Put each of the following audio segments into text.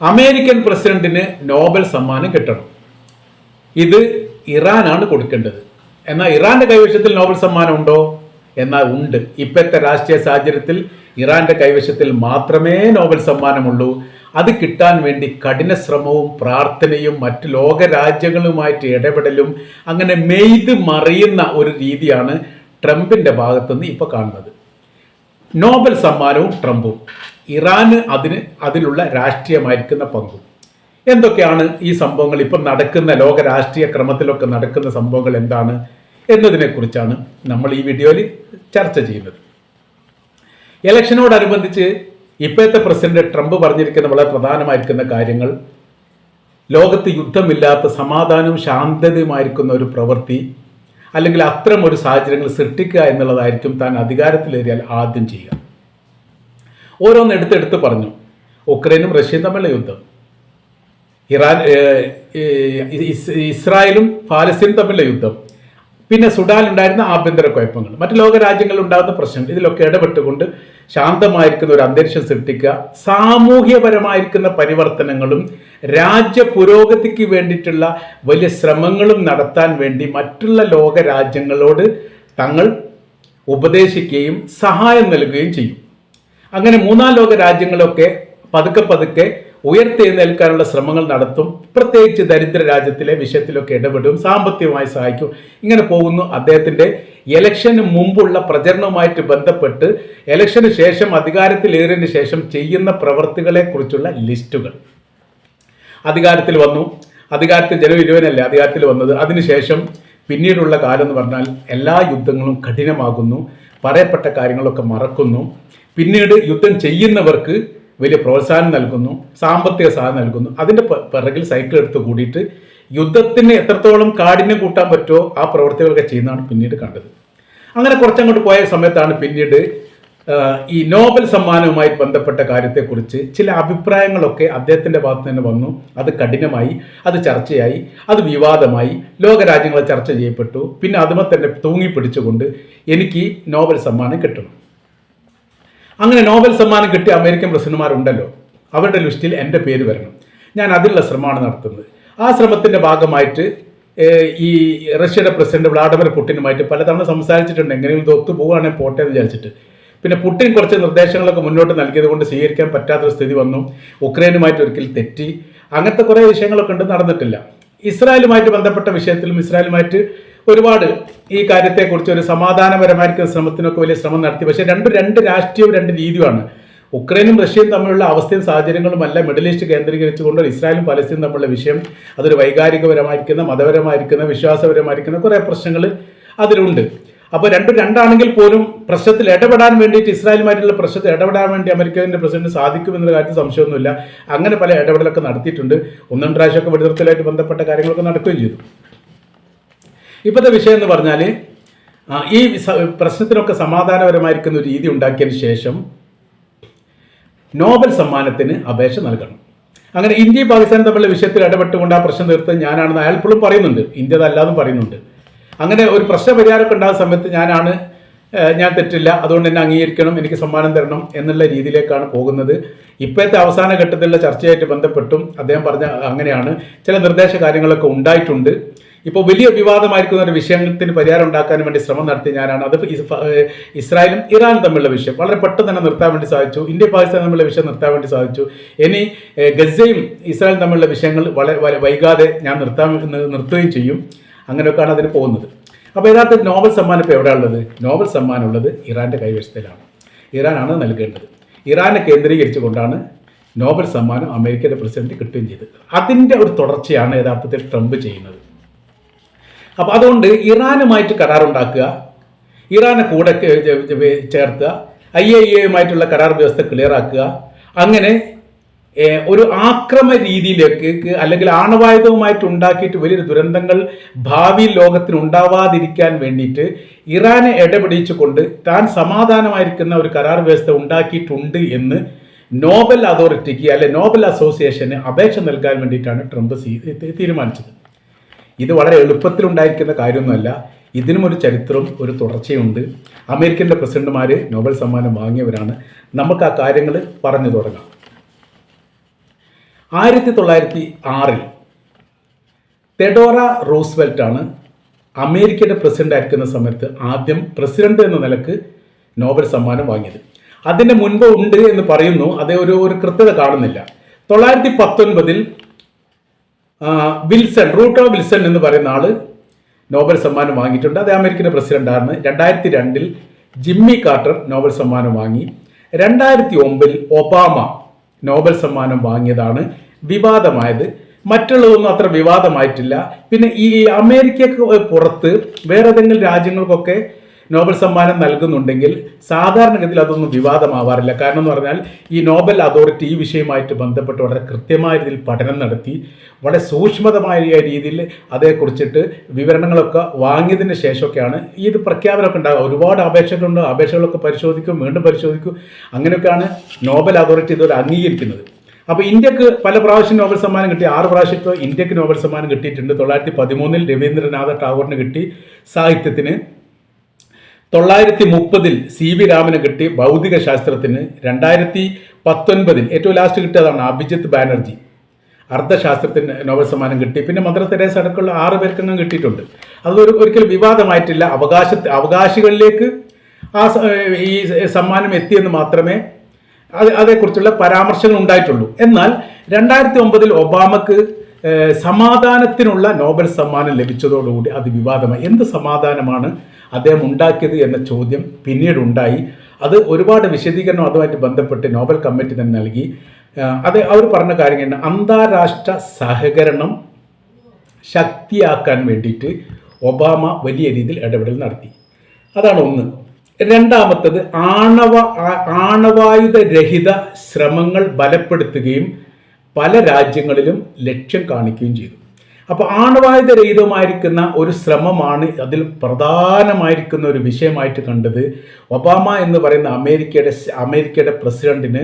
American പ്രസിഡന്റിന് Nobel സമ്മാനം കിട്ടണം. ഇത് ഇറാനാണ് കൊടുക്കേണ്ടത്. എന്നാൽ ഇറാന്റെ കൈവശത്തിൽ നോബൽ സമ്മാനം ഉണ്ടോ? എന്നാൽ ഉണ്ട്. ഇപ്പോഴത്തെ രാഷ്ട്രീയ സാഹചര്യത്തിൽ ഇറാന്റെ കൈവശത്തിൽ മാത്രമേ നോബൽ സമ്മാനമുള്ളൂ. അത് കിട്ടാൻ വേണ്ടി കഠിന ശ്രമവും പ്രാർത്ഥനയും മറ്റു ലോക രാജ്യങ്ങളുമായിട്ട് ഇടപെടലും അങ്ങനെ മെയ്ത് മറിയുന്ന ഒരു രീതിയാണ് ട്രംപിന്റെ ഭാഗത്തുനിന്ന് ഇപ്പോൾ കാണുന്നത്. നോബൽ സമ്മാനവും ട്രംപും. ഇറാന് അതിന് അതിലുള്ള രാഷ്ട്രീയമായിരിക്കുന്ന പങ്കും. എന്തൊക്കെയാണ് ഈ സംഭവങ്ങൾ? ഇപ്പം നടക്കുന്ന ലോക രാഷ്ട്രീയ ക്രമത്തിലൊക്കെ നടക്കുന്ന സംഭവങ്ങൾ എന്താണ് എന്നതിനെക്കുറിച്ചാണ് നമ്മൾ ഈ വീഡിയോയിൽ ചർച്ച ചെയ്യുന്നത്. ഇലക്ഷനോടനുബന്ധിച്ച് ഇപ്പോഴത്തെ പ്രസിഡന്റ് ട്രംപ് പറഞ്ഞിരിക്കുന്ന വളരെ പ്രധാനമായിരിക്കുന്ന കാര്യങ്ങൾ ലോകത്ത് യുദ്ധമില്ലാത്ത സമാധാനവും ശാന്തതയുമായിരിക്കുന്ന ഒരു പ്രവൃത്തി അല്ലെങ്കിൽ അത്തരം ഒരു സാഹചര്യങ്ങൾ സൃഷ്ടിക്കുക എന്നുള്ളതായിരിക്കും താൻ അധികാരത്തിലേറിയാൽ ആദ്യം ചെയ്യുക. ഓരോന്ന് എടുത്തെടുത്ത് പറഞ്ഞു. ഉക്രൈനും റഷ്യയും തമ്മിലുള്ള യുദ്ധം. ഇറാൻ ഇസ്രായേലും പാലസ്തീനും തമ്മിലുള്ള യുദ്ധം. പിന്നെ സുഡാൻ ഉണ്ടായിരുന്ന ആഭ്യന്തര കുഴപ്പങ്ങൾ. മറ്റ് ലോക രാജ്യങ്ങളിൽ ഉണ്ടാകുന്ന പ്രശ്നങ്ങൾ. ഇതിലൊക്കെ ഇടപെട്ടുകൊണ്ട് ശാന്തമായിരിക്കുന്ന ഒരു അന്തരീക്ഷം സൃഷ്ടിക്കുക സാമൂഹ്യപരമായിരിക്കുന്ന പരിവർത്തനങ്ങളും രാജ്യ പുരോഗതിക്ക് വേണ്ടിയിട്ടുള്ള വലിയ ശ്രമങ്ങളും നടത്താൻ വേണ്ടി മറ്റുള്ള ലോക രാജ്യങ്ങളോട് തങ്ങൾ ഉപദേശിക്കുകയും സഹായം നൽകുകയും ചെയ്യും. അങ്ങനെ മൂന്നാം ലോക രാജ്യങ്ങളൊക്കെ പതുക്കെ പതുക്കെ ഉയർത്തെഴുന്നേൽക്കാനുള്ള ശ്രമങ്ങൾ നടത്തും. പ്രത്യേകിച്ച് ദരിദ്ര രാജ്യത്തിലെ വിഷയത്തിലൊക്കെ ഇടപെടും സാമ്പത്തികമായി സഹായിക്കും. ഇങ്ങനെ പോകുന്നു. അദ്ദേഹത്തിന്റെ ഇലക്ഷന് മുമ്പുള്ള പ്രചരണവുമായിട്ട് ബന്ധപ്പെട്ട് ഇലക്ഷന് ശേഷം അധികാരത്തിലേറിയതിന് ശേഷം ചെയ്യുന്ന പ്രവർത്തികളെ കുറിച്ചുള്ള ലിസ്റ്റുകൾ. അധികാരത്തിൽ വന്നു. അധികാരത്തിൽ ജനുവരി അധികാരത്തിൽ വന്നത്? അതിനുശേഷം പിന്നീടുള്ള കാലം എന്ന് പറഞ്ഞാൽ എല്ലാ യുദ്ധങ്ങളും കഠിനമാകുന്നു. പറയപ്പെട്ട കാര്യങ്ങളൊക്കെ മറക്കുന്നു. പിന്നീട് യുദ്ധം ചെയ്യുന്നവർക്ക് വലിയ പ്രോത്സാഹനം നൽകുന്നു സാമ്പത്തിക സഹായം നൽകുന്നു. അതിന്റെ പിറകിൽ സൈക്കിൾ എടുത്ത് കൂടിയിട്ട് യുദ്ധത്തിന് എത്രത്തോളം കാഠിന്യം കൂട്ടാൻ പറ്റുമോ ആ പ്രവർത്തികളൊക്കെ ചെയ്യുന്നതാണ് പിന്നീട് കണ്ടത്. അങ്ങനെ കുറച്ചങ്ങോട്ട് പോയ സമയത്താണ് പിന്നീട് ഈ നോബൽ സമ്മാനവുമായി ബന്ധപ്പെട്ട കാര്യത്തെക്കുറിച്ച് ചില അഭിപ്രായങ്ങളൊക്കെ അദ്ദേഹത്തിന്റെ ഭാഗത്ത് തന്നെ വന്നു. അത് കഠിനമായി അത് ചർച്ചയായി അത് വിവാദമായി ലോകരാജ്യങ്ങളെ ചർച്ച ചെയ്യപ്പെട്ടു. പിന്നെ അതുമേ തന്നെ തൂങ്ങി പിടിച്ചുകൊണ്ട് എനിക്ക് നോബൽ സമ്മാനം കിട്ടണം. അങ്ങനെ നോബൽ സമ്മാനം കിട്ടിയ അമേരിക്കൻ പ്രസിഡന്റുമാരുണ്ടല്ലോ. അവരുടെ ലിസ്റ്റിൽ എന്റെ പേര് വരണം. ഞാൻ അതിനുള്ള ശ്രമമാണ് നടത്തുന്നത്. ആ ശ്രമത്തിന്റെ ഭാഗമായിട്ട് ഈ റഷ്യയുടെ പ്രസിഡന്റ് വ്ളാഡിമിർ പുട്ടിനുമായിട്ട് പലതവണ സംസാരിച്ചിട്ടുണ്ട്. എങ്ങനെയും ഇത് ഒത്തുപോവുകയാണെങ്കിൽ പോട്ടെ എന്ന് വിചാരിച്ചിട്ട്. പിന്നെ പുട്ടിൻ കുറച്ച് നിർദ്ദേശങ്ങളൊക്കെ മുന്നോട്ട് നൽകിയത് കൊണ്ട് സ്വീകരിക്കാൻ പറ്റാത്തൊരു സ്ഥിതി വന്നു. ഉക്രൈനുമായിട്ട് ഒരിക്കൽ തെറ്റി. അങ്ങനത്തെ കുറേ വിഷയങ്ങളൊക്കെ ഉണ്ട് നടന്നിട്ടില്ല. ഇസ്രായേലുമായിട്ട് ബന്ധപ്പെട്ട വിഷയത്തിലും ഇസ്രായേലുമായിട്ട് ഒരുപാട് ഈ കാര്യത്തെക്കുറിച്ച് ഒരു സമാധാനപരമായിരിക്കുന്ന ശ്രമത്തിനൊക്കെ വലിയ ശ്രമം നടത്തി. പക്ഷേ രണ്ട് രണ്ട് രാഷ്ട്രീയവും രണ്ട് രീതിയുമാണ്. ഉക്രൈനും റഷ്യയും തമ്മിലുള്ള അവസ്ഥയും സാഹചര്യങ്ങളും അല്ല മിഡിൽ ഈസ്റ്റ് കേന്ദ്രീകരിച്ചുകൊണ്ട് ഇസ്രായേലും പലസ്തീനും തമ്മിലുള്ള വിഷയം അതൊരു വൈകാരികപരമായിരിക്കുന്ന മതപരമായിരിക്കുന്ന വിശ്വാസപരമായിരിക്കുന്ന കുറേ പ്രശ്നങ്ങൾ അതിലുണ്ട്. അപ്പോൾ രണ്ടും രണ്ടാണെങ്കിൽ പോലും പ്രശ്നത്തിൽ ഇടപെടാൻ വേണ്ടിയിട്ട് ഇസ്രായേലുമായിട്ടുള്ള പ്രശ്നത്തിൽ ഇടപെടാൻ വേണ്ടി അമേരിക്കന്റെ പ്രസിഡന്റ് സാധിക്കും സാധിക്കുമെന്നുള്ള കാര്യത്തിൽ സംശയമൊന്നുമില്ല. അങ്ങനെ പല ഇടപെടലൊക്കെ നടത്തിയിട്ടുണ്ട്. ഒന്നും പ്രാവശ്യമൊക്കെ വെടിനിർത്തലായിട്ട് ബന്ധപ്പെട്ട കാര്യങ്ങളൊക്കെ നടക്കുകയും ചെയ്തു. ഇപ്പോഴത്തെ വിഷയം എന്ന് പറഞ്ഞാൽ ഈ പ്രശ്നത്തിനൊക്കെ സമാധാനപരമായിരിക്കുന്ന ഒരു രീതി ഉണ്ടാക്കിയതിന് ശേഷം നോബൽ സമ്മാനത്തിന് അപേക്ഷ നൽകണം. അങ്ങനെ ഇന്ത്യയും പാകിസ്ഥാനും തമ്മിലുള്ള വിഷയത്തിൽ ഇടപെട്ടുകൊണ്ട് ആ പ്രശ്നം തീർത്ത് ഞാനാണെന്ന് അയാൾ ഇപ്പോഴും പറയുന്നുണ്ട്. ഇന്ത്യ അതല്ലാതും പറയുന്നുണ്ട്. അങ്ങനെ ഒരു പ്രശ്ന പരിഹാരമൊക്കെ ഉണ്ടാകുന്ന സമയത്ത് ഞാനാണ് ഞാൻ തെറ്റില്ല അതുകൊണ്ട് എന്നെ അംഗീകരിക്കണം എനിക്ക് സമ്മാനം തരണം എന്നുള്ള രീതിയിലേക്കാണ് പോകുന്നത്. ഇപ്പോഴത്തെ അവസാന ഘട്ടത്തിലുള്ള ചർച്ചയായിട്ട് ബന്ധപ്പെട്ടും അദ്ദേഹം പറഞ്ഞ അങ്ങനെയാണ്. ചില നിർദ്ദേശ കാര്യങ്ങളൊക്കെ ഉണ്ടായിട്ടുണ്ട്. ഇപ്പോൾ വലിയ വിവാദമായിരിക്കുന്ന ഒരു വിഷയത്തിന് പരിഹാരം ഉണ്ടാക്കാൻ വേണ്ടി ശ്രമം നടത്തി ഞാനാണ്. അത് ഇസ്രായേലും ഇറാനും തമ്മിലുള്ള വിഷയം. വളരെ പെട്ടെന്ന് തന്നെ നിർത്താൻ വേണ്ടി സാധിച്ചു. ഇന്ത്യ പാകിസ്ഥാൻ തമ്മിലുള്ള വിഷയം നിർത്താൻ വേണ്ടി സാധിച്ചു. ഇനി ഗസയും ഇസ്രായേലും തമ്മിലുള്ള വിഷയങ്ങൾ വളരെ വൈകാതെ ഞാൻ നിർത്താൻ നിർത്തുകയും ചെയ്യും. അങ്ങനെയൊക്കെയാണ് അതിന് പോകുന്നത്. അപ്പോൾ യഥാർത്ഥത്തിൽ നോബൽ സമ്മാനം ഇപ്പോൾ എവിടെ ഉള്ളത്? നോബൽ സമ്മാനം ഉള്ളത് ഇറാന്റെ കൈവശത്തിലാണ്. ഇറാനാണ് നൽകേണ്ടത്. ഇറാനെ കേന്ദ്രീകരിച്ചുകൊണ്ടാണ് നോബൽ സമ്മാനം അമേരിക്കയുടെ പ്രസിഡന്റ് കിട്ടുകയും ചെയ്തത്. അതിന്റെ ഒരു തുടർച്ചയാണ് യഥാർത്ഥത്തിൽ ട്രംപ് ചെയ്യുന്നത്. അപ്പോൾ അതുകൊണ്ട് ഇറാനുമായിട്ട് കരാറുണ്ടാക്കുക ഇറാനെ കൂടെ ചേർക്കുക ഐ എ എയുമായിട്ടുള്ള കരാർ വ്യവസ്ഥ ക്ലിയർ ആക്കുക. അങ്ങനെ ഒരു ആക്രമ രീതിയിലേക്ക് അല്ലെങ്കിൽ ആണവായുധവുമായിട്ട് ഉണ്ടാക്കിയിട്ട് വലിയൊരു ദുരന്തങ്ങൾ ഭാവി ലോകത്തിന് ഉണ്ടാവാതിരിക്കാൻ വേണ്ടിയിട്ട് ഇറാനെ ഇടപിടിച്ചുകൊണ്ട് താൻ സമാധാനമായിരിക്കുന്ന ഒരു കരാർ വ്യവസ്ഥ ഉണ്ടാക്കിയിട്ടുണ്ട് എന്ന് നോബൽ അതോറിറ്റിക്ക് അല്ലെ നോബൽ അസോസിയേഷന് അപേക്ഷ നൽകാൻ വേണ്ടിയിട്ടാണ് ട്രംപ് തീരുമാനിച്ചത്. ഇത് വളരെ എളുപ്പത്തിൽ ഉണ്ടായിരിക്കുന്ന കാര്യമൊന്നുമല്ല. ഇതിനും ഒരു ചരിത്രവും ഒരു തുടർച്ചയുണ്ട് അമേരിക്കന്റെ പ്രസിഡന്റുമാർ നോബൽ സമ്മാനം വാങ്ങിയവരാണ്. നമുക്ക് ആ കാര്യങ്ങൾ പറഞ്ഞു തുടങ്ങാം. ആയിരത്തി തൊള്ളായിരത്തി ആറിൽ തെഡോറ റൂസ്വെൽറ്റാണ് അമേരിക്കയുടെ പ്രസിഡന്റ് ആയിരിക്കുന്ന സമയത്ത് ആദ്യം പ്രസിഡന്റ് എന്ന നിലയ്ക്ക് നോബൽ സമ്മാനം വാങ്ങിയത്. അതിന്റെ മുൻപ് ഉണ്ട് എന്ന് പറയുന്നു. അതേ ഒരു ഒരു കൃത്യത കാണുന്നില്ല. തൊള്ളായിരത്തി പത്തൊൻപതിൽ വിൽസൺ റൂട്ടോ വിൽസൺ എന്ന് പറയുന്ന ആൾ നോബൽ സമ്മാനം വാങ്ങിയിട്ടുണ്ട്. അത് അമേരിക്കൻ പ്രസിഡന്റാണ് രണ്ടായിരത്തി രണ്ടിൽ ജിമ്മി കാർട്ടർ നോബൽ സമ്മാനം വാങ്ങി. രണ്ടായിരത്തി ഒമ്പതിൽ ഒബാമ നോബൽ സമ്മാനം വാങ്ങിയതാണ് വിവാദമായത്. മറ്റുള്ളതൊന്നും അത്ര വിവാദമായിട്ടില്ല. പിന്നെ ഈ അമേരിക്കക്ക് പുറത്ത് വേറെ ഏതെങ്കിലും രാജ്യങ്ങൾക്കൊക്കെ നോബൽ സമ്മാനം നൽകുന്നുണ്ടെങ്കിൽ സാധാരണഗതിയിൽ അതൊന്നും വിവാദമാവാറില്ല. കാരണം എന്ന് പറഞ്ഞാൽ ഈ നോബൽ അതോറിറ്റി ഈ വിഷയമായിട്ട് ബന്ധപ്പെട്ട് വളരെ കൃത്യമായ രീതിയിൽ പഠനം നടത്തി വളരെ സൂക്ഷ്മതമായ രീതിയിൽ അതേക്കുറിച്ചിട്ട് വിവരണങ്ങളൊക്കെ വാങ്ങിയതിന് ശേഷമൊക്കെയാണ് ഇത് പ്രഖ്യാപനമൊക്കെ ഉണ്ടാകുക ഒരുപാട് അപേക്ഷകളുണ്ട് അപേക്ഷകളൊക്കെ പരിശോധിക്കും വീണ്ടും പരിശോധിക്കും. അങ്ങനെയൊക്കെയാണ് നോബൽ അതോറിറ്റി ഇതുവരെ അംഗീകരിക്കുന്നത്. അപ്പോൾ ഇന്ത്യയ്ക്ക് പല പ്രാവശ്യം നോബൽ സമ്മാനം കിട്ടി. ആറ് പ്രാവശ്യം ഇപ്പോൾ ഇന്ത്യയ്ക്ക് നോബൽ സമ്മാനം കിട്ടിയിട്ടുണ്ട്. തൊള്ളായിരത്തി പതിമൂന്നിൽ രവീന്ദ്രനാഥ ടാഗോറിന് കിട്ടി സാഹിത്യത്തിന്. തൊള്ളായിരത്തി മുപ്പതിൽ സി വി രാമന് കിട്ടി ഭൗതിക ശാസ്ത്രത്തിന് രണ്ടായിരത്തി പത്തൊൻപതിൽ ഏറ്റവും ലാസ്റ്റ് കിട്ടിയതാണ് അഭിജിത്ത് ബാനർജി. അർത്ഥശാസ്ത്രത്തിന് നോബൽ സമ്മാനം കിട്ടി. പിന്നെ മദർ തെരേസ അടക്കമുള്ള ആറ് പേർക്കെങ്കിലും കിട്ടിയിട്ടുണ്ട്. അതൊരു ഒരിക്കലും വിവാദമായിട്ടില്ല. അവകാശ അവകാശികളിലേക്ക് ആ ഈ സമ്മാനം എത്തിയെന്ന് മാത്രമേ അത് അതേക്കുറിച്ചുള്ള പരാമർശങ്ങൾ ഉണ്ടായിട്ടുള്ളൂ. എന്നാൽ രണ്ടായിരത്തി ഒമ്പതിൽ ഒബാമക്ക് സമാധാനത്തിനുള്ള നോബൽ സമ്മാനം ലഭിച്ചതോടുകൂടി അത് വിവാദമായി. എന്ത് സമാധാനമാണ്? അദ്ദേഹം ഉണ്ടാക്കിയത് എന്ന ചോദ്യം പിന്നീട് ഉണ്ടായി അത് ഒരുപാട് വിശദീകരണം അതുമായിട്ട് ബന്ധപ്പെട്ട് നോബൽ കമ്മിറ്റി തന്നെ നൽകി. അത് അവർ പറഞ്ഞ കാര്യങ്ങൾ അന്താരാഷ്ട്ര സഹകരണം ശക്തിയാക്കാൻ വേണ്ടിയിട്ട് ഒബാമ വലിയ രീതിയിൽ ഇടപെടൽ നടത്തി. അതാണ് ഒന്ന്. രണ്ടാമത്തത് ആണവ ആണവായുധ രഹിത ശ്രമങ്ങൾ ബലപ്പെടുത്തുകയും പല രാജ്യങ്ങളിലും ലക്ഷ്യം കാണിക്കുകയും ചെയ്തു. അപ്പോൾ ആണവായുധ രഹിതമായിരിക്കുന്ന ഒരു ശ്രമമാണ് അതിൽ പ്രധാനമായിരിക്കുന്ന ഒരു വിഷയമായിട്ട് കണ്ടത്. ഒബാമ എന്ന് പറയുന്ന അമേരിക്കയുടെ അമേരിക്കയുടെ പ്രസിഡന്റിന്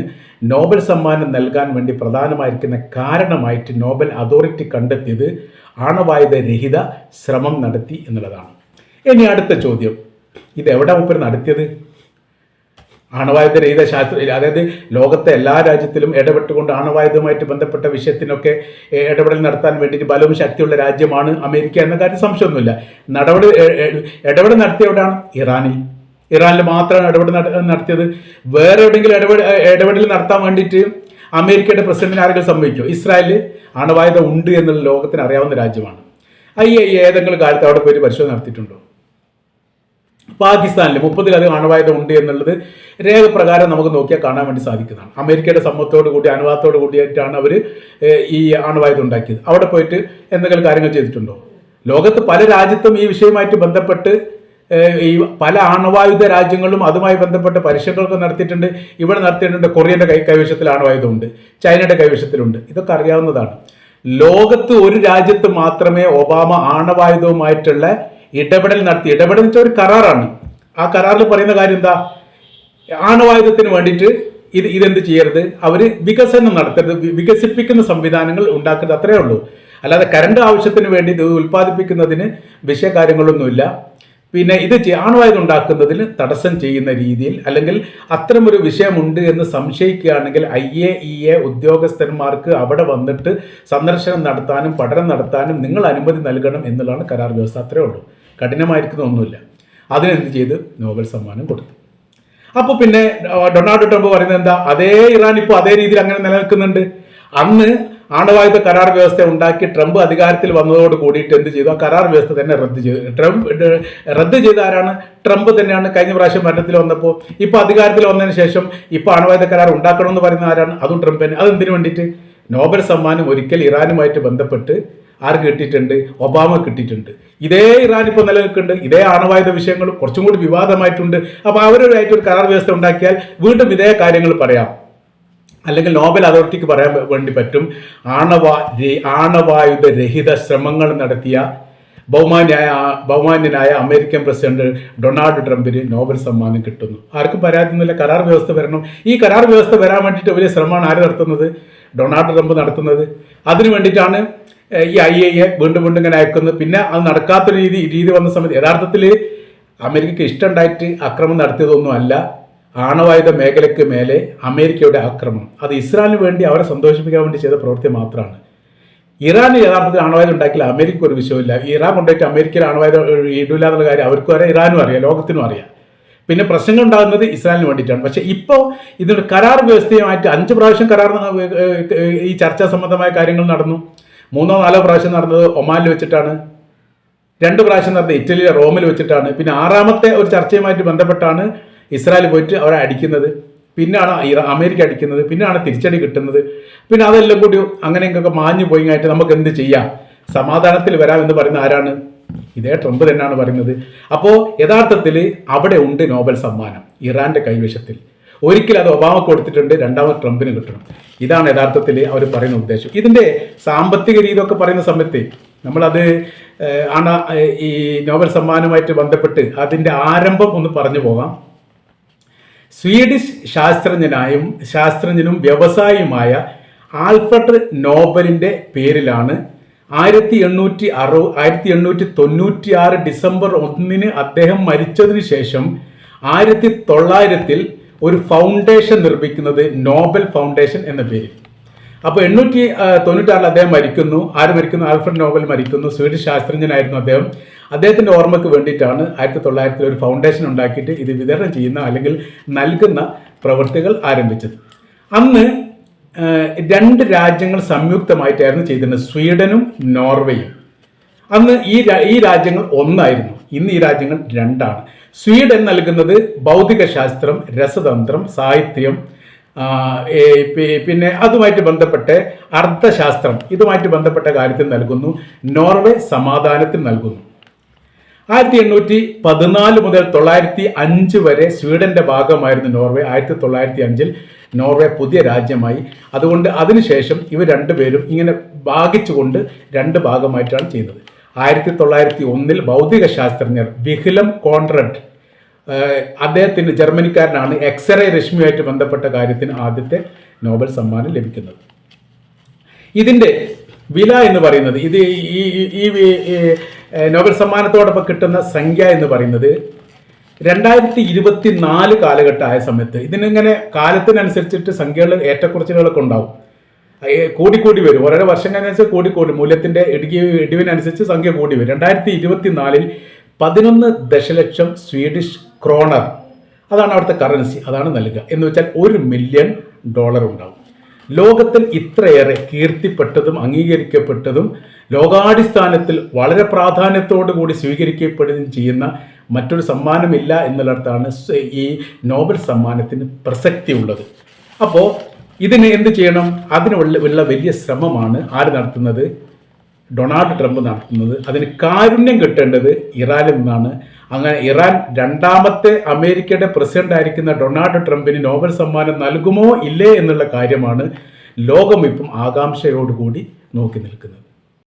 നോബൽ സമ്മാനം നൽകാൻ വേണ്ടി പ്രധാനമായിരിക്കുന്ന കാരണമായിട്ട് നോബൽ അതോറിറ്റി കണ്ടെത്തിയത് ആണവായുധ രഹിത ശ്രമം നടത്തി എന്നുള്ളതാണ്. ഇനി അടുത്ത ചോദ്യം. ഇത് എവിടെ മുപ്പർ നടത്തിയത്? ആണവായുധ രഹിത ശാസ്ത്ര അതായത് ലോകത്തെ എല്ലാ രാജ്യത്തിലും ഇടപെട്ടുകൊണ്ട് ആണവായുധവുമായിട്ട് ബന്ധപ്പെട്ട വിഷയത്തിനൊക്കെ ഇടപെടൽ നടത്താൻ വേണ്ടിയിട്ട് ബലവും ശക്തിയുള്ള രാജ്യമാണ് അമേരിക്ക എന്ന കാര്യം സംശയമൊന്നുമില്ല. നടപടി ഇടപെടൽ നടത്തിയ എവിടെയാണ് ഇറാനിൽ. ഇറാനിൽ മാത്രമാണ് ഇടപെടൽ നടത്തിയത്. വേറെ എവിടെയെങ്കിലും ഇടപെടൽ ഇടപെടൽ നടത്താൻ വേണ്ടിയിട്ട് അമേരിക്കയുടെ പ്രസിഡന്റിന് ആരെങ്കിലും സംഭവിക്കും ഇസ്രായേൽ ആണവായുധം ഉണ്ട് എന്നുള്ള ലോകത്തിന് അറിയാവുന്ന രാജ്യമാണ്. അയ്യ ഏതെങ്കിലും കാലത്ത് അവിടെ പോയിട്ട് പരിശോധന നടത്തിയിട്ടുണ്ടോ? പാകിസ്ഥാനിൽ മുപ്പതിലധികം ആണവായുധം ഉണ്ട് എന്നുള്ളത് രേഖപ്രകാരം നമുക്ക് നോക്കിയാൽ കാണാൻ വേണ്ടി സാധിക്കുന്നതാണ്. അമേരിക്കയുടെ സമ്മത്തോട് കൂടി അനുവാദത്തോട് കൂടിയിട്ടാണ് അവർ ഈ അണുവായുധം ഉണ്ടാക്കിയത്. അവിടെ പോയിട്ട് എന്തെങ്കിലും കാര്യങ്ങൾ ചെയ്തിട്ടുണ്ടോ? ലോകത്ത് പല രാജ്യത്തും ഈ വിഷയമായിട്ട് ബന്ധപ്പെട്ട് ഈ പല ആണവായുധ രാജ്യങ്ങളും അതുമായി ബന്ധപ്പെട്ട പരീക്ഷകളൊക്കെ നടത്തിയിട്ടുണ്ട്. ഇവിടെ നടത്തിയിട്ടുണ്ട്. കൊറിയന്റെ കൈ കൈവശത്തിൽ ആണവായുധമുണ്ട്. ചൈനയുടെ കൈവശത്തിലുണ്ട്. ഇതൊക്കെ അറിയാവുന്നതാണ്. ലോകത്ത് ഒരു രാജ്യത്ത് മാത്രമേ ഒബാമ ആണവായുധവുമായിട്ടുള്ള ഇടപെടൽ നടത്തി. ഇടപെടൽ വെച്ചാൽ ഒരു കരാറാണ്. ആ കരാറിൽ പറയുന്ന കാര്യം എന്താ? ആണവായുധത്തിന് വേണ്ടിയിട്ട് ഇത് ഇതെന്ത് ചെയ്യരുത്? അവർ വികസനം നടത്തരുത്. വികസിപ്പിക്കുന്ന സംവിധാനങ്ങൾ ഉണ്ടാക്കരുത്. അത്രേ ഉള്ളൂ. അല്ലാതെ കരണ്ട് ആവശ്യത്തിന് വേണ്ടി ഇത് ഉൽപ്പാദിപ്പിക്കുന്നതിന് വിഷയകാര്യങ്ങളൊന്നുമില്ല പിന്നെ ഇത് ആണവായുധം ഉണ്ടാക്കുന്നതിന് തടസ്സം ചെയ്യുന്ന രീതിയിൽ അല്ലെങ്കിൽ അത്തരമൊരു വിഷയമുണ്ട് എന്ന് സംശയിക്കുകയാണെങ്കിൽ ഐ എ ഇ എ ഉദ്യോഗസ്ഥന്മാർക്ക് അവിടെ വന്നിട്ട് സന്ദർശനം നടത്താനും പഠനം നടത്താനും നിങ്ങൾ അനുമതി നൽകണം എന്നുള്ളതാണ് കരാർ വ്യവസ്ഥ. അത്രേ ഉള്ളൂ. കഠിനമായിരിക്കുന്ന ഒന്നുമില്ല അതിനെന്ത് ചെയ്ത്? നോബൽ സമ്മാനം കൊടുത്തു. അപ്പോൾ പിന്നെ ഡൊണാൾഡ് ട്രംപ് പറയുന്നത് എന്താ? അതേ ഇറാൻ ഇപ്പോൾ അതേ രീതിയിൽ അങ്ങനെ നിലനിൽക്കുന്നുണ്ട്. അന്ന് ആണവായുധ കരാർ വ്യവസ്ഥ ഉണ്ടാക്കി ട്രംപ് അധികാരത്തിൽ വന്നതോട് കൂടിയിട്ട് എന്ത് ചെയ്തു? ആ കരാർ വ്യവസ്ഥ തന്നെ റദ്ദ് ചെയ്തു. ട്രംപ് റദ്ദ് ചെയ്ത ആരാണ്? ട്രംപ് തന്നെയാണ് കഴിഞ്ഞ പ്രാവശ്യം ഭരണത്തിൽ വന്നപ്പോൾ ഇപ്പോൾ അധികാരത്തിൽ വന്നതിന് ശേഷം ഇപ്പോൾ ആണവായുധ കരാർ ഉണ്ടാക്കണമെന്ന് പറയുന്ന ആരാണ്? അതും ട്രംപ് തന്നെ. അതെന്തിനു വേണ്ടിയിട്ട്? നോബൽ സമ്മാനം ഒരിക്കൽ ഇറാനുമായിട്ട് ബന്ധപ്പെട്ട് ആർക്ക് കിട്ടിയിട്ടുണ്ട്? ഒബാമ കിട്ടിയിട്ടുണ്ട്. ഇതേ ഇറാൻ ഇപ്പോൾ നിലനിൽക്കുന്നുണ്ട്. ഇതേ ആണവായുധ വിഷയങ്ങളും കുറച്ചും കൂടി വിവാദമായിട്ടുണ്ട്. അപ്പോൾ അവരുമായിട്ട് ഒരു കരാർ വ്യവസ്ഥ ഉണ്ടാക്കിയാൽ വീണ്ടും ഇതേ കാര്യങ്ങൾ പറയാം. അല്ലെങ്കിൽ നോബൽ അതോറിറ്റിക്ക് പറയാൻ വേണ്ടി പറ്റും. ആണവ ആണവായുധ രഹിത ശ്രമങ്ങൾ നടത്തിയ ബഹുമാന്യായ ബഹുമാന്യനായ അമേരിക്കൻ പ്രസിഡന്റ് ഡൊണാൾഡ് ട്രംപിന് നോബൽ സമ്മാനം കിട്ടുന്നു. ആർക്കും പരാതിയൊന്നുമില്ല. കരാർ വ്യവസ്ഥ വരണം. ഈ കരാർ വ്യവസ്ഥ വരാൻ വേണ്ടിയിട്ട് വലിയ ശ്രമമാണ് ആര് നടത്തുന്നത്? ഡൊണാൾഡ് ട്രംപ് നടത്തുന്നത്. അതിനു വേണ്ടിയിട്ടാണ് ഈ ഐ എ വീണ്ടും വീണ്ടും ഇങ്ങനെ അയക്കുന്നത് പിന്നെ അത് നടക്കാത്ത രീതി രീതി വന്ന സമയത്ത് യഥാർത്ഥത്തിൽ അമേരിക്കയ്ക്ക് ഇഷ്ടമുണ്ടായിട്ട് അക്രമം നടത്തിയതൊന്നും അല്ല. ആണവായുധ മേഖലയ്ക്ക് മേലെ അമേരിക്കയുടെ ആക്രമണം അത് ഇസ്രായേലിന് വേണ്ടി അവരെ സന്തോഷിപ്പിക്കാൻ വേണ്ടി ചെയ്ത പ്രവൃത്തി മാത്രമാണ്. ഇറാൻ യഥാർത്ഥത്തിൽ ആണവായുധം ഉണ്ടാക്കിയാൽ അമേരിക്ക ഒരു വിഷയമില്ല ഇറാൻ കൊണ്ടുപോയിട്ട് അമേരിക്കയിൽ ആണവായുധം ഇടില്ല എന്നുള്ള കാര്യം അവർക്കും അറിയാം ഇറാനും അറിയാം ലോകത്തിനും അറിയാം. പിന്നെ പ്രശ്നങ്ങൾ ഉണ്ടാകുന്നത് ഇസ്രായേലിന് വേണ്ടിയിട്ടാണ്. പക്ഷേ ഇപ്പോൾ ഇതിന്റെ കരാർ വ്യവസ്ഥയുമായിട്ട് അഞ്ച് പ്രാവശ്യം കരാർ ഈ ചർച്ചാ സംബന്ധമായ കാര്യങ്ങൾ നടന്നു. മൂന്നോ നാലോ പ്രാവശ്യം നടന്നത് ഒമാനിൽ വെച്ചിട്ടാണ്. രണ്ട് പ്രാവശ്യം നടന്നത് ഇറ്റലിയിലെ റോമിൽ വെച്ചിട്ടാണ്. പിന്നെ ആറാമത്തെ ഒരു ചർച്ചയുമായിട്ട് ബന്ധപ്പെട്ടാണ് ഇസ്രായേൽ പോയിട്ട് അവരെ അടിക്കുന്നത്. പിന്നാണ് അമേരിക്ക അടിക്കുന്നത്. പിന്നാണ് തിരിച്ചടി കിട്ടുന്നത്. പിന്നെ അതെല്ലാം കൂടി അങ്ങനെയൊക്കെ മാഞ്ഞു പോയി കഴിഞ്ഞിട്ട് നമുക്ക് എന്ത് ചെയ്യാം? സമാധാനത്തിൽ വരാമെന്ന് പറയുന്ന ആരാണ്? ഇതേ ട്രംപ് തന്നെയാണ് പറയുന്നത്. അപ്പോൾ യഥാർത്ഥത്തിൽ അവിടെ ഉണ്ട് നോബൽ സമ്മാനം. ഇറാന്റെ കൈവശത്തിൽ. ഒരിക്കൽ അത് ഒബാമ കൊടുത്തിട്ടുണ്ട് രണ്ടാമത് ട്രംപിന് കിട്ടണം. ഇതാണ് യഥാർത്ഥത്തിൽ അവർ പറയുന്ന ഉദ്ദേശം. ഇതിന്റെ സാമ്പത്തിക രീതിയൊക്കെ പറയുന്ന സമയത്ത് നമ്മളത് ആണ് ഈ നോബൽ സമ്മാനവുമായിട്ട് ബന്ധപ്പെട്ട് അതിന്റെ ആരംഭം ഒന്ന് പറഞ്ഞു പോകാം. സ്വീഡിഷ് ശാസ്ത്രജ്ഞനായും ശാസ്ത്രജ്ഞനും വ്യവസായിയുമായ ആൽഫ്രഡ് നോബലിന്റെ പേരിലാണ് ആയിരത്തി എണ്ണൂറ്റി അറു ആയിരത്തി എണ്ണൂറ്റി തൊണ്ണൂറ്റി ആറ് ഡിസംബർ ഒന്നിന് അദ്ദേഹം മരിച്ചതിന് ശേഷം ആയിരത്തി തൊള്ളായിരത്തിൽ ഒരു ഫൗണ്ടേഷൻ നിർമ്മിക്കുന്നത് നോബൽ ഫൗണ്ടേഷൻ എന്ന പേരിൽ. അപ്പോൾ എണ്ണൂറ്റി തൊണ്ണൂറ്റാറിൽ അദ്ദേഹം മരിക്കുന്നു. ആര് മരിക്കുന്നു? ആൽഫ്രഡ് നോബൽ മരിക്കുന്നു. സ്വീഡിഷ് ശാസ്ത്രജ്ഞനായിരുന്നു അദ്ദേഹം. അദ്ദേഹത്തിന്റെ ഓർമ്മയ്ക്ക് വേണ്ടിയിട്ടാണ് ആയിരത്തി തൊള്ളായിരത്തിൽ ഒരു ഫൗണ്ടേഷൻ ഉണ്ടാക്കിയിട്ട് ഇത് വിതരണം ചെയ്യുന്ന അല്ലെങ്കിൽ നൽകുന്ന പ്രവൃത്തികൾ ആരംഭിച്ചത്. അന്ന് രണ്ട് രാജ്യങ്ങൾ സംയുക്തമായിട്ടായിരുന്നു ചെയ്തിരുന്നത്. സ്വീഡനും നോർവേയും. അന്ന് ഈ ഈ രാജ്യങ്ങൾ ഒന്നായിരുന്നു. ഇന്ന് ഈ രാജ്യങ്ങൾ രണ്ടാണ്. സ്വീഡൻ നൽകുന്നത് ഭൗതിക ശാസ്ത്രം രസതന്ത്രം സാഹിത്യം പിന്നെ അതുമായിട്ട് ബന്ധപ്പെട്ട് അർത്ഥശാസ്ത്രം. ഇതുമായിട്ട് ബന്ധപ്പെട്ട കാര്യത്തിൽ നൽകുന്നു. നോർവേ സമാധാനത്തിൽ നൽകുന്നു. ആയിരത്തി എണ്ണൂറ്റി പതിനാല് മുതൽ തൊള്ളായിരത്തി അഞ്ച് വരെ സ്വീഡന്റെ ഭാഗമായിരുന്നു നോർവേ. ആയിരത്തി തൊള്ളായിരത്തി അഞ്ചിൽ നോർവേ പുതിയ രാജ്യമായി. അതുകൊണ്ട് അതിനുശേഷം ഇവർ രണ്ടുപേരും ഇങ്ങനെ ഭാഗിച്ചുകൊണ്ട് രണ്ട് ഭാഗമായിട്ടാണ് ചെയ്യുന്നത് ആയിരത്തി തൊള്ളായിരത്തി ഒന്നിൽ ഭൗതിക ശാസ്ത്രജ്ഞർ വിഹിലം കോൺറഡ് അദ്ദേഹത്തിന്റെ ജർമ്മനിക്കാരനാണ് എക്സ്റേ രശ്മിയുമായിട്ട് ബന്ധപ്പെട്ട കാര്യത്തിന് ആദ്യത്തെ നോബൽ സമ്മാനം ലഭിക്കുന്നത്. ഇതിന്റെ വില എന്ന് പറയുന്നത് ഇത് ഈ ഈ- നോബൽ സമ്മാനത്തോടൊപ്പം കിട്ടുന്ന സംഖ്യ എന്ന് പറയുന്നത് രണ്ടായിരത്തി ഇരുപത്തി നാല് കാലഘട്ടമായ സമയത്ത് ഇതിനിങ്ങനെ കാലത്തിനനുസരിച്ചിട്ട് സംഖ്യകൾ ഏറ്റക്കുറച്ചിലുകളൊക്കെ ഉണ്ടാവും. കൂടിക്കൂടി വരും. ഓരോ വർഷം കഴിഞ്ഞാൽ കൂടിക്കൂടി മൂല്യത്തിന്റെ ഇടുക്കി ഇടിവിനനുസരിച്ച് സംഖ്യ കൂടി വരും. രണ്ടായിരത്തി ഇരുപത്തി നാലിൽ പതിനൊന്ന് ദശലക്ഷം സ്വീഡിഷ് ക്രോണർ. അതാണ് അവിടുത്തെ കറൻസി അതാണ് നൽകുക. എന്ന് വെച്ചാൽ ഒരു മില്യൺ ഡോളർ ഉണ്ടാവും. ലോകത്തിൽ ഇത്രയേറെ കീർത്തിപ്പെട്ടതും അംഗീകരിക്കപ്പെട്ടതും ലോകാടിസ്ഥാനത്തിൽ വളരെ പ്രാധാന്യത്തോടു കൂടി സ്വീകരിക്കപ്പെടുകയും ചെയ്യുന്ന മറ്റൊരു സമ്മാനമില്ല എന്നുള്ളിടത്താണ് ഈ നോബൽ സമ്മാനത്തിന് പ്രസക്തി ഉള്ളത് അപ്പോൾ ഇതിന് എന്ത് ചെയ്യണം? അതിനുള്ള വലിയ ശ്രമമാണ് ആര് നടത്തുന്നത്? ഡൊണാൾഡ് ട്രംപ് നടത്തുന്നത്. അതിന് കാരുണ്യം കിട്ടേണ്ടത് ഇറാനിൽ നിന്നാണ്. അങ്ങനെ ഇറാൻ രണ്ടാമത്തെ അമേരിക്കയുടെ പ്രസിഡന്റ് ആയിരിക്കുന്ന ഡൊണാൾഡ് ട്രംപിന് നോബൽ സമ്മാനം നൽകുമോ ഇല്ലേ എന്നുള്ള കാര്യമാണ് ലോകം ഇപ്പം ആകാംക്ഷയോടുകൂടി നോക്കി നിൽക്കുന്നത്.